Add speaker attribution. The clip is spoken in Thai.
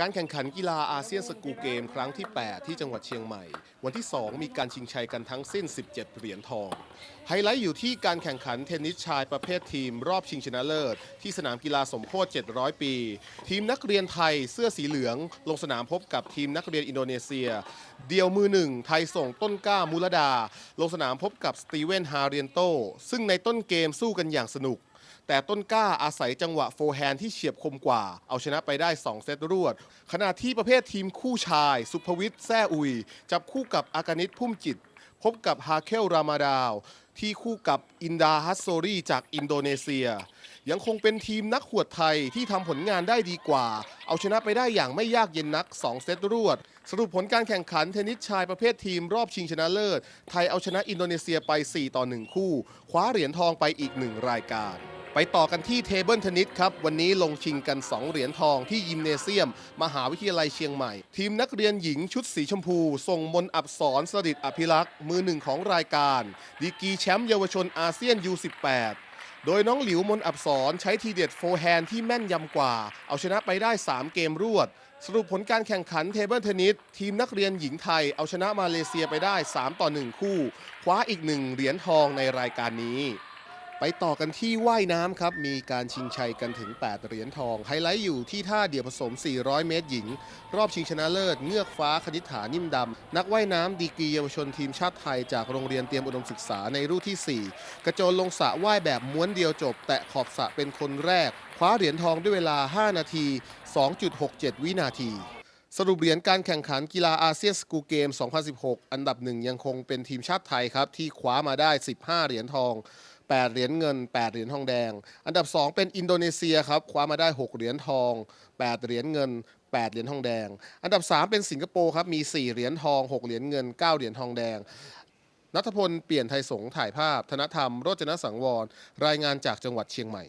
Speaker 1: การแข่งขันกีฬาอาเซียนสกูเกมครั้งที่ 8 ที่จังหวัดเชียงใหม่ วันที่ 2 มีการชิงชัยกันทั้งสิ้น 17 เหรียญทอง ไฮไลท์อยู่ที่การแข่งขันเทนนิสชายประเภททีมรอบชิงชนะเลิศ ที่สนามกีฬาสมโพธิ700 ปี ทีมนักเรียนไทยเสื้อสีเหลือง ลงสนามพบกับทีมนักเรียนอินโดนีเซีย เดียวมือหนึ่งไทยส่งต้นกล้ามูลดา ลงสนามพบกับสตีเวนฮาเรียนโตซึ่งในต้นเกมสู้กันอย่างสนุก แต่ต้นกล้าอาศัยจังหวะโฟร์แฮนด์ที่เฉียบคมกว่า เอาชนะไปได้ 2 เซตรวด ขณะที่ประเภททีมคู่ชาย สุภวิทย์แซ่อุย จับคู่กับอากานิตพุ่มจิต พบกับฮาเคลรามาดาว ที่คู่กับอินดาฮัสโซรีจากอินโดนีเซีย ยังคงเป็นทีมนักหวดไทยที่ทำผลงานได้ดีกว่า เอาชนะไปได้อย่างไม่ยากเย็นนัก 2 เซตรวด สรุปผลการแข่งขันเทนนิสชายประเภททีมรอบชิงชนะเลิศ ไทยเอาชนะอินโดนีเซียไป 4 ต่อ 1 คู่ คว้าเหรียญทองไปอีก 1 รายการ ไปต่อกันที่เทเบิลเทนนิสครับ วันนี้ลงชิงกัน 2 เหรียญทองที่ยิมเนเซียม มหาวิทยาลัยเชียงใหม่ ทีมนักเรียนหญิงชุดสีชมพูส่งมนอับสรสดิตอภิรักษ์ มือหนึ่งของรายการ ดีกีแชมป์เยาวชนอาเซียน U18 โดยน้องหลิวมนอับสรใช้ทีเด็ดโฟร์แฮนที่แม่นยำกว่า เอาชนะไปได้ 3 เกมรวด สรุปผลการแข่งขันเทเบิลเทนนิสทีมนักเรียนหญิงไทย เอาชนะมาเลเซียไปได้ 3 ต่อ 1 คู่ คว้าอีกหนึ่งเหรียญทองในรายการนี้ ไปต่อกันที่ว่ายน้ำครับ มีการชิงชัยกันถึง 8 เหรียญทอง ไฮไลท์อยู่ที่ท่าเดี่ยวผสม 400 เมตรหญิง รอบชิงชนะเลิศเงือกฟ้าคณิษฐานิ่มดำ นักว่ายน้ำดีกรีเยาวชนทีมชาติไทย จากโรงเรียนเตรียมอุดมศึกษาในรุ่นที่ 4 กระโจนลงสระว่ายแบบม้วนเดียวจบ แตะขอบสระเป็นคนแรก คว้าเหรียญทองด้วยเวลา 5 นาที 2.67 วินาทีสรุปเหรียญการแข่งขันกีฬาอาเซียนสกูเกม 2016 อันดับหนึ่งยังคงเป็นทีมชาติไทยครับ ที่คว้ามาได้ 15 เหรียญทอง 8 เหรียญเงิน 8 เหรียญทองแดง อันดับ 2 เป็นอินโดนีเซียครับคว้ามาได้ 6 เหรียญทอง 8 เหรียญเงิน 8 เหรียญทองแดง อันดับ 3 เป็นสิงคโปร์ครับมี 4 เหรียญทอง 6 เหรียญเงิน 9 เหรียญทองแดงนัทพลเปลี่ยนไทยสงฆ์ถ่ายภาพ ธนธรรมโรจนสังวร รายงานจากจังหวัดเชียงใหม่